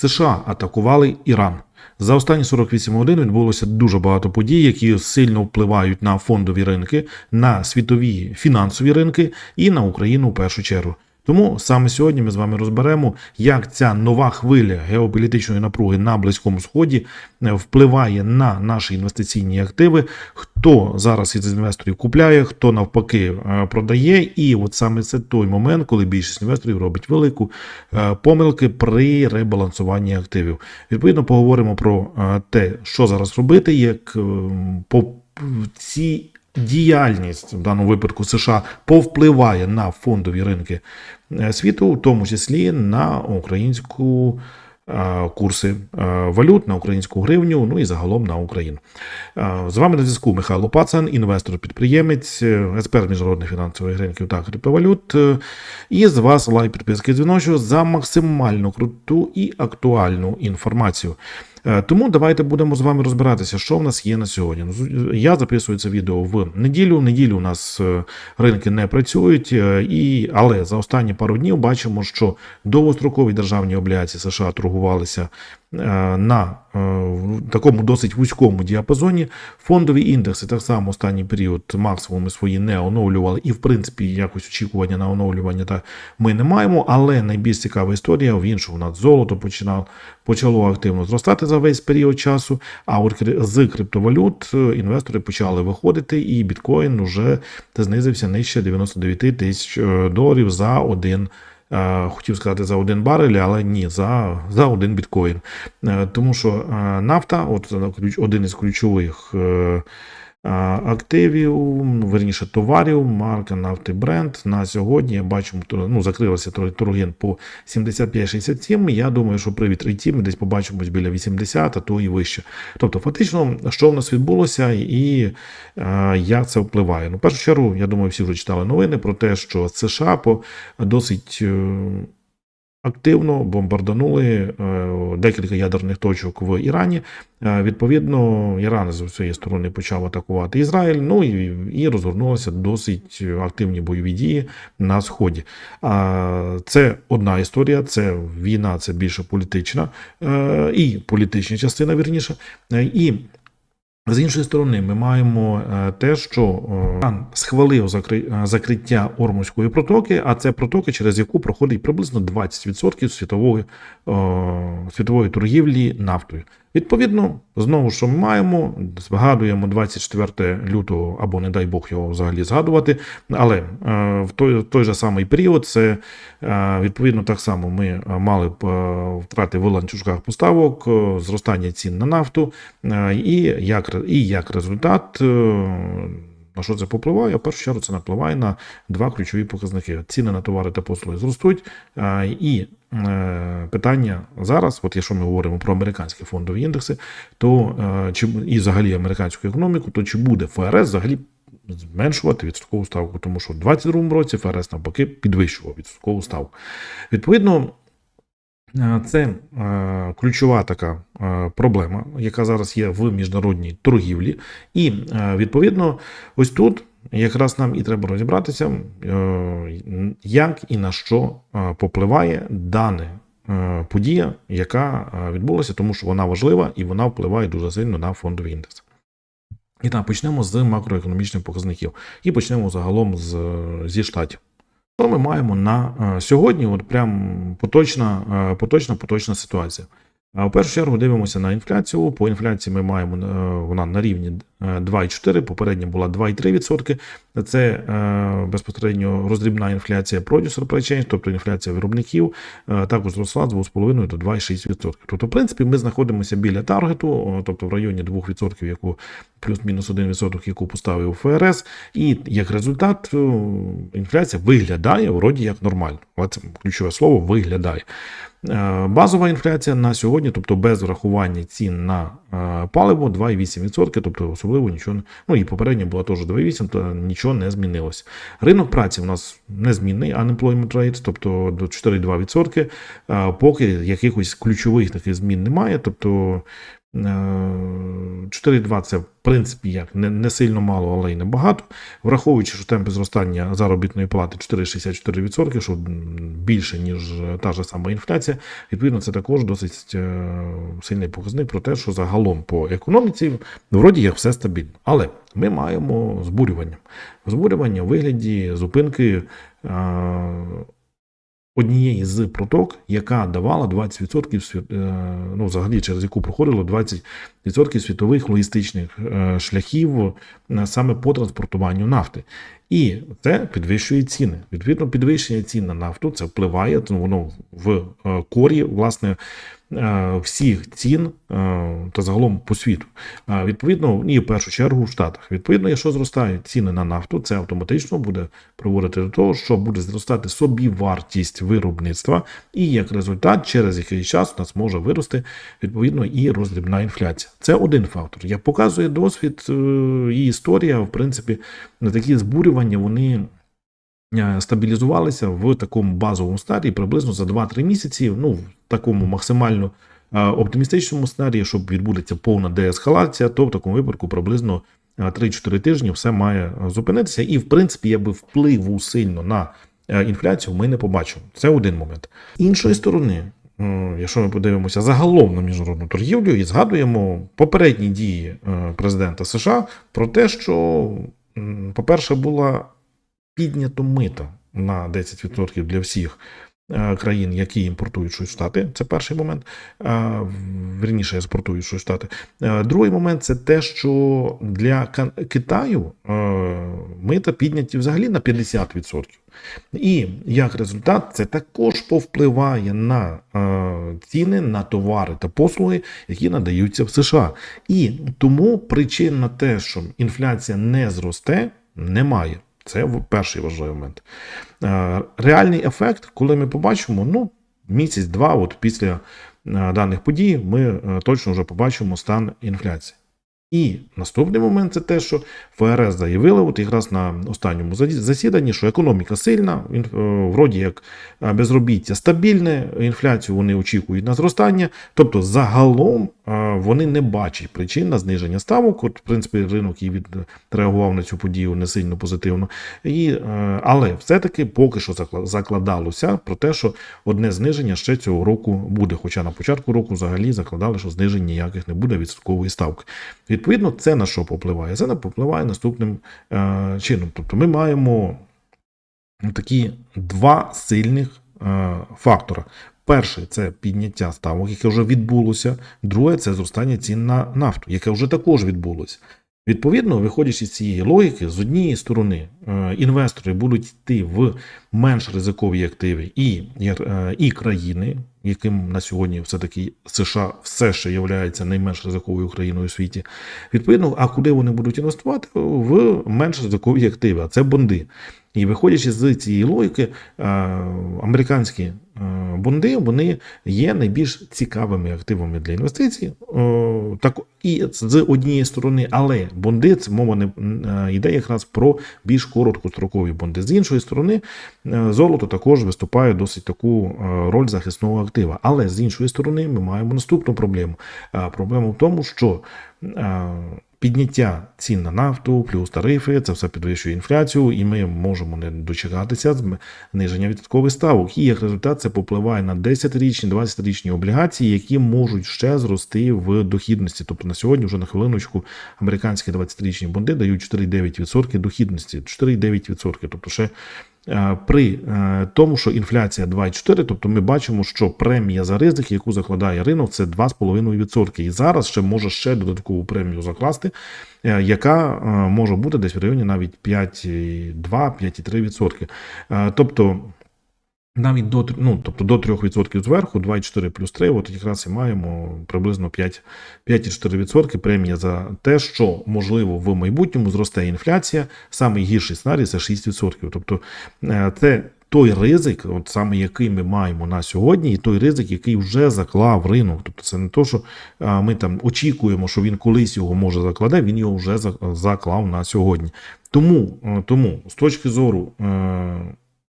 США атакували Іран. За останні 48 годин відбулося дуже багато подій, які сильно впливають на фондові ринки, на світові фінансові ринки і на Україну в першу чергу. Тому саме сьогодні ми з вами розберемо, як ця нова хвиля геополітичної напруги на Близькому Сході е, впливає на наші інвестиційні активи, хто зараз із інвесторів купляє, хто навпаки е, продає. І от саме це той момент, коли більшість інвесторів робить велику е, помилки при ребалансуванні активів. Відповідно, поговоримо про те, що зараз робити, як е, по ці діяльність в даному випадку США повпливає на фондові ринки е, світу, в тому числі на українську е, курси е, валют, на українську гривню, ну і загалом на Україну. З вами на зв'язку Михайло Пацан, інвестор-підприємець, експерт міжнародних фінансових ринків та криптовалют. І з вас лайк, підписки, дзвіночок за максимально круту і актуальну інформацію. Е, Тому давайте будемо з вами розбиратися, що в нас є на сьогодні. Ну, Я записую це відео в неділю. В неділю у нас е, ринки не працюють, е, і, але за останні пару днів бачимо, що довгострокові державні облігації США торгувалися на е, такому досить вузькому діапазоні. Фондові індекси так само останній період максимуми свої не оновлювали, і в принципі якось очікування на оновлювання та ми не маємо. Але найбільш цікава історія в іншому нас золото починав почало активно зростати за весь період часу. А от з криптовалют е, інвестори почали виходити, і біткоін вже знизився нижче 99 тисяч е, доларів за один. Е, Хотів сказати за один барель, але ні, за, за один біткоін. Е, Тому що е, нафта, от один із ключових активів, верніше товарів, марка нафти бренд на сьогодні я бачу, то- ну, закрилася тор- торгін по 75-67. Я думаю, що при відкритті ми десь побачимось біля 80, а то і вище. Тобто, фактично, що в нас відбулося і е, як це впливає. Ну, в першу чергу, я думаю, всі вже читали новини про те, що США по досить. Активно бомбарданули е, декілька ядерних точок в Ірані. Е, Відповідно, Іран з своєї сторони почав атакувати Ізраїль. Ну і, і розгорнулися досить активні бойові дії на сході. Це одна історія. Це війна, це більше політична е, і політична частина, вірніше. І з іншої сторони, ми маємо е, те, що е, Іран схвалив е, закриття Ормузької протоки, а це протоки, через яку проходить приблизно 20% світової, світової торгівлі нафтою. Відповідно, знову що ми маємо, згадуємо 24 лютого, або не дай Бог його взагалі згадувати. Але е, в той, в той же самий період, це е, відповідно так само ми мали б е, втрати в ланцюжках поставок, зростання цін на нафту, і як, і як результат. На що це попливає? В першу чергу це напливає на два ключові показники: ціни на товари та послуги зростуть. І питання зараз, от якщо ми говоримо про американські фондові індекси, то е, чи і взагалі американську економіку, то чи буде ФРС взагалі зменшувати відсоткову ставку? Тому що в 2022 році ФРС навпаки підвищував відсоткову ставку. Відповідно, Е, Це е, ключова така е, проблема, яка зараз є в міжнародній торгівлі. І е, відповідно, ось тут якраз нам і треба розібратися, е, як і на що е, попливає дане е, подія, яка відбулася, тому що вона важлива і вона впливає дуже сильно на фондовий індекс. І так, почнемо з макроекономічних показників. І почнемо загалом з, зі штатів. Що ми маємо на сьогодні? От прям поточна, поточна, поточна ситуація. В першу чергу дивимося на інфляцію. По інфляції ми маємо вона на рівні 2,4, попередня була 2,3%. Це е, безпосередньо роздрібна інфляція producer price тобто інфляція виробників, е, також зросла з 2,5 до 2,6%. Тобто, в принципі, ми знаходимося біля таргету, тобто в районі 2%, яку плюс-мінус 1%, яку поставив ФРС, і як результат е, інфляція виглядає вроді як нормально. Це ключове слово виглядає. Базова інфляція на сьогодні, тобто без врахування цін на паливо 2,8%, тобто особливо нічого. Ну і попередня була теж 2,8%, то нічого не змінилось. Ринок праці в нас незмінний, unemployment rate, тобто до 4,2%. Е, Поки якихось ключових таких змін немає. Тобто 4,2 це в принципі як не, не сильно мало, але й не багато. Враховуючи, що темпи зростання заробітної плати 4,64%, що більше, ніж е, та ж сама інфляція, відповідно, це також досить е, сильний показник про те, що загалом по економіці вроді як все стабільно. Але ми маємо збурювання. Збурювання в вигляді зупинки. Однієї з проток, яка давала 20% світ, е, ну, взагалі через яку проходило 20% світових логістичних е, шляхів е, саме по транспортуванню нафти. І це підвищує ціни. Відповідно, підвищення цін на нафту це впливає воно в е, корі власне е, всіх цін е, та загалом по світу. Відповідно, і в першу чергу в Штатах. Відповідно, якщо зростають ціни на нафту, це автоматично буде приводити до того, що буде зростати собівартість виробництва, і як результат, через якийсь час у нас може вирости відповідно і роздрібна інфляція. Це один фактор. Як показує досвід і історія, в принципі, на такі збурювання вони. е, Стабілізувалися в такому базовому стадії приблизно за 2-3 місяці, ну в такому максимально е, оптимістичному сценарії, щоб відбудеться повна деескалація, то в такому випадку приблизно е, 3-4 тижні все має е, зупинитися. І, в принципі, якби впливу сильно на е, інфляцію ми не побачимо. Це один момент. Іншої сторони, е, якщо ми подивимося загалом на міжнародну торгівлю і згадуємо попередні дії е, президента США про те, що, по-перше, була піднято мито на 10% для всіх країн, які імпортують щось в Штати. Це перший момент. Е, Вірніше, експортують щось в Штати. Е, Другий момент це те, що для Китаю е, мита підняті взагалі на 50%. І як результат, це також повпливає на е, ціни на товари та послуги, які надаються в США. І тому причин на те, що інфляція не зросте, немає. Це перший важливий момент. Е, Реальний ефект, коли ми побачимо, ну, місяць-два, от після е, даних подій, ми е, точно вже побачимо стан інфляції. І наступний момент це те, що ФРС заявили, от якраз на останньому засіданні, що економіка сильна, е, вроді як е, безробіття стабільне, інфляцію вони очікують на зростання. Тобто, загалом е, вони не бачать причин на зниження ставок. От, в принципі, ринок і відреагував на цю подію не сильно позитивно. І, але все-таки поки що закладалося про те, що одне зниження ще цього року буде. Хоча на початку року взагалі закладали, що знижень ніяких не буде відсоткової ставки. Відповідно, це на що попливає? Це на попливає наступним е, чином. Тобто ми маємо такі два сильних е, фактора. Перший це підняття ставок, яке вже відбулося. Друге це зростання цін на нафту, яке вже також відбулося. Відповідно, виходячи з цієї логіки, з однієї сторони е, інвестори будуть йти в менш ризикові активи і, е, і країни, яким на сьогодні все-таки США все ще є найменш ризиковою країною у світі. Відповідно, а куди вони будуть інвестувати? В менш ризикові активи, а це бонди. І виходячи з цієї логіки, е, американські е, бонди вони є найбільш цікавими активами для інвестицій. Е, Так і з однієї сторони, але бонди це мова не йде якраз про більш короткострокові бонди. З іншої сторони, золото також виступає досить таку роль захисного актива. Але з іншої сторони, ми маємо наступну проблему. Проблема в тому, що підняття цін на нафту, плюс тарифи, це все підвищує інфляцію, і ми можемо не дочекатися зниження відсоткових ставок. І як результат це попливає на 10-річні, 20-річні облігації, які можуть ще зрости в дохідності. Тобто на сьогодні, вже на хвилиночку, американські 20-річні бонди дають 4,9% дохідності. 4,9%. Тобто ще при е, тому, що інфляція 2,4, тобто ми бачимо, що премія за ризик, яку закладає ринок, це 2,5%. І зараз ще може ще додаткову премію закласти, е, яка е, може бути десь в районі навіть 5,2-5,3%. Е, Тобто навіть до, ну, тобто до 3% зверху, 2,4 плюс 3, от якраз і маємо приблизно 5, 5,4% премія за те, що можливо в майбутньому зросте інфляція. Самий гірший сценарій це 6%. Тобто е, це той ризик, от саме який ми маємо на сьогодні, і той ризик, який вже заклав ринок. Тобто це не то, що е, ми там очікуємо, що він колись його може закладе, він його вже заклав на сьогодні. Тому, е, тому з точки зору.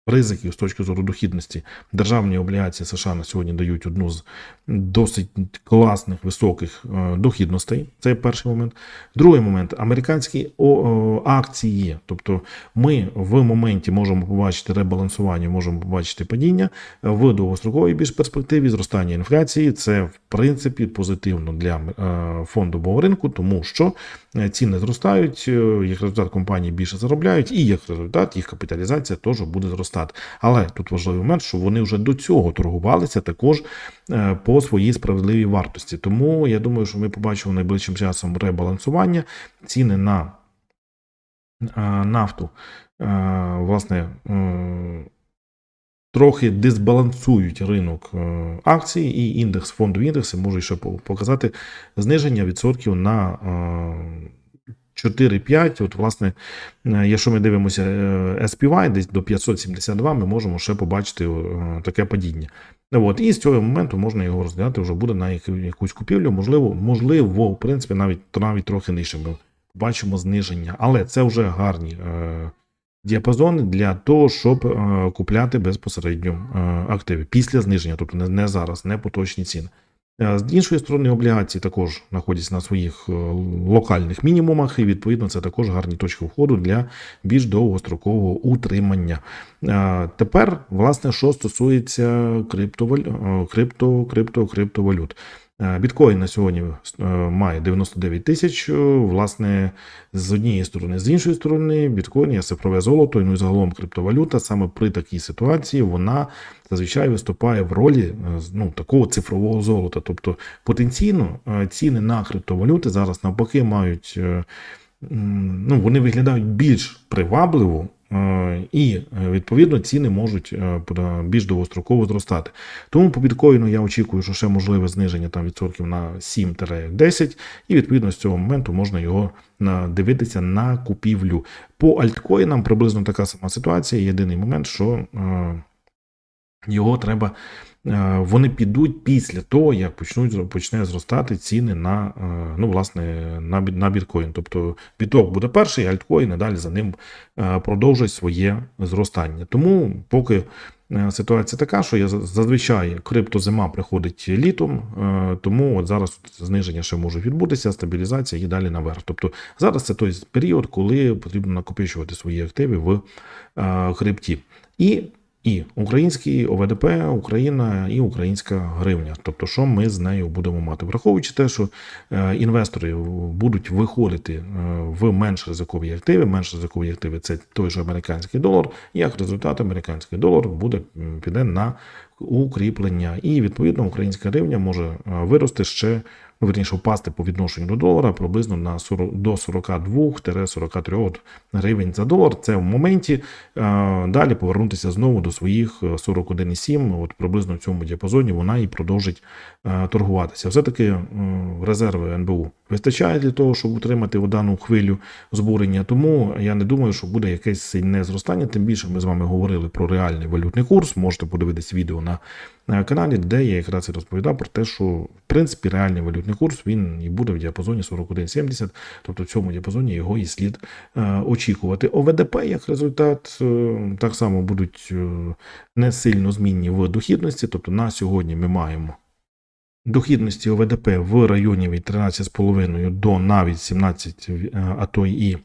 Е, ризиків з точки зору дохідності. Державні облігації США на сьогодні дають одну з досить класних високих е, дохідностей. Це перший момент. Другий момент американські о, акції. Тобто ми в моменті можемо побачити ребалансування, можемо побачити падіння в довгостроковій більш перспективі, зростання інфляції. Це в принципі позитивно для е, фондового ринку, тому що е, ціни зростають, е, як результат компанії більше заробляють, і як результат їх капіталізація теж буде зростати. Але тут важливий момент, що вони вже до цього торгувалися також е, по своїй справедливій вартості. Тому я думаю, що ми побачимо найближчим часом ребалансування ціни на е, нафту. е, Власне, трохи дисбалансують ринок акцій, і індекс, фондові індекси можуть ще показати зниження відсотків на 4-5. От, власне, е, якщо ми дивимося е, SPY, десь до 572, ми можемо ще побачити е, таке падіння. От, і з цього моменту можна його розглядати, вже буде на якусь купівлю. Можливо, можливо, в принципі, навіть, навіть трохи нижче ми бачимо зниження. Але це вже гарні е, діапазони для того, щоб е, купляти безпосередньо е, активи після зниження, тобто не, не зараз, не поточні ціни. Е, З іншої сторони, облігації також знаходяться на своїх е, локальних мінімумах, і відповідно це також гарні точки входу для більш довгострокового утримання. Е, Тепер, власне, що стосується криптоваль... е, крипто, крипто, криптовалют. Е, Біткоін на сьогодні е, має 99 тисяч. е, Власне, з однієї сторони, з іншої сторони, біткоін є цифрове золото, ну і загалом криптовалюта. Саме при такій ситуації вона зазвичай виступає в ролі ну, такого цифрового золота. Тобто потенційно ціни на криптовалюти зараз навпаки мають. Ну, вони виглядають більш привабливо, і е, відповідно ціни можуть е, більш довгостроково зростати. Тому по біткоїну я очікую, що ще можливе зниження там відсотків на 7-10, і відповідно з цього моменту можна його дивитися на купівлю. По альткоїнам приблизно така сама ситуація. Єдиний момент, що е, його треба. Е, Вони підуть після того, як почнуть почне зростати ціни на е, ну, власне, на, на біткоін. Тобто біток буде перший, альткоін і далі за ним е, продовжить своє зростання. Тому поки ситуація така, що я зазвичай криптозима приходить літом, тому от зараз зниження ще може відбутися, стабілізація і далі наверх. Тобто зараз це той період, коли потрібно накопичувати свої активи в крипті. І і український ОВДП, Україна і українська гривня. Тобто, що ми з нею будемо мати, враховуючи те, що е, інвестори будуть виходити е, в менш ризикові активи. Менш ризикові активи це той же американський долар. Як результат, американський долар буде піде на укріплення, і відповідно українська гривня може е, вирости ще. Ну, верніше, впасти по відношенню до долара приблизно на 40, до 42-43 гривень за долар. Це в моменті. Е, Далі повернутися знову до своїх е, 41,7. От приблизно в цьому діапазоні вона і продовжить е, торгуватися. Все-таки е, резерви НБУ вистачає для того, щоб утримати дану хвилю збурення. Тому я не думаю, що буде якесь сильне зростання. Тим більше ми з вами говорили про реальний валютний курс. Можете подивитись відео на каналі, де я якраз і розповідав про те, що в принципі реальний валютний курс він і буде в діапазоні 41,70, тобто в цьому діапазоні його і слід е, очікувати. ОВДП як результат е, так само будуть е, не сильно змінні в дохідності. Тобто на сьогодні ми маємо дохідності ОВДП в районі від 13,5 до навіть 17, е, а то і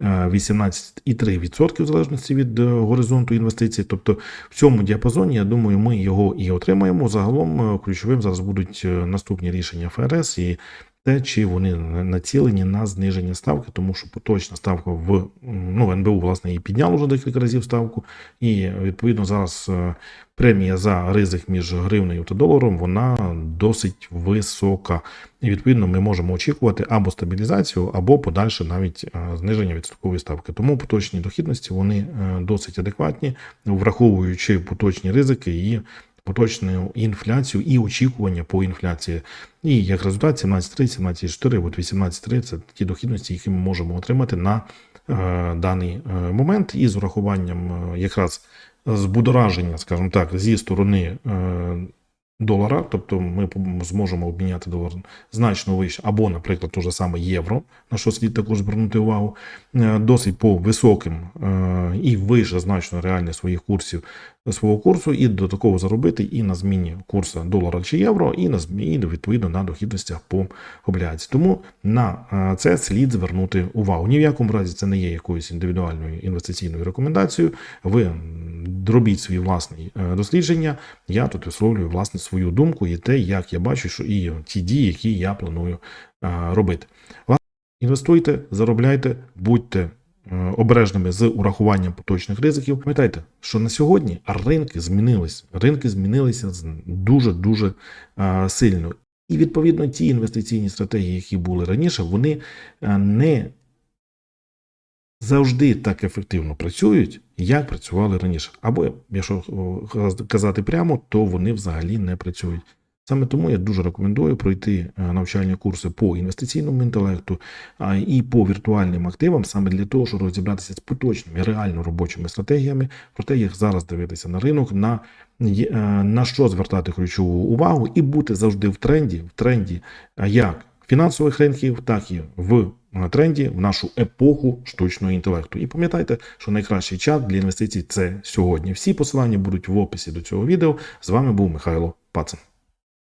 18,3% в залежності від е, горизонту інвестицій. Тобто в цьому діапазоні, я думаю, ми його і отримаємо. Загалом е, ключовим зараз будуть е, наступні рішення ФРС і те, чи вони націлені на зниження ставки, тому що поточна ставка в ну, НБУ, власне, і підняла вже декілька разів ставку, і відповідно зараз е, премія за ризик між гривнею та доларом вона досить висока. І відповідно ми можемо очікувати або стабілізацію, або подальше навіть е, зниження відсоткової ставки. Тому поточні дохідності вони е, досить адекватні, враховуючи поточні ризики і поточну інфляцію і очікування по інфляції. І як результат 17,3, 17,4, от 18,3 це ті дохідності, які ми можемо отримати на е, даний е, момент, і з урахуванням е, якраз збудораження, скажімо так, зі сторони е, долара, тобто ми зможемо обміняти долар значно вище, або, наприклад, то же саме євро, на що слід також звернути увагу, е, досить по високим е, і вище значно реальних своїх курсів свого курсу, і до такого заробити і на зміні курсу долара чи євро, і на зміні відповідно на дохідностях по облігації. Тому на е, це слід звернути увагу. Ні в якому разі це не є якоюсь індивідуальною інвестиційною рекомендацією. Ви робіть свої власні е, дослідження. Я тут висловлюю власне свою думку і те, як я бачу, що і ті дії, які я планую е, робити. Інвестуйте, заробляйте, будьте обережними з урахуванням поточних ризиків. Пам'ятайте, що на сьогодні ринки змінились. Ринки змінилися дуже-дуже е, сильно. І відповідно ті інвестиційні стратегії, які були раніше, вони е, не завжди так ефективно працюють, як працювали раніше. Або, якщо казати прямо, то вони взагалі не працюють. Саме тому я дуже рекомендую пройти е, навчальні курси по інвестиційному інтелекту і по віртуальним активам, саме для того, щоб розібратися з поточними реально робочими стратегіями, про те, як зараз дивитися на ринок, на, е, на що звертати ключову увагу, і бути завжди в тренді, в тренді як фінансових ринків, так і в е, тренді в нашу епоху штучного інтелекту. І пам'ятайте, що найкращий час для інвестицій це сьогодні. Всі посилання будуть в описі до цього відео. З вами був Михайло Пацин.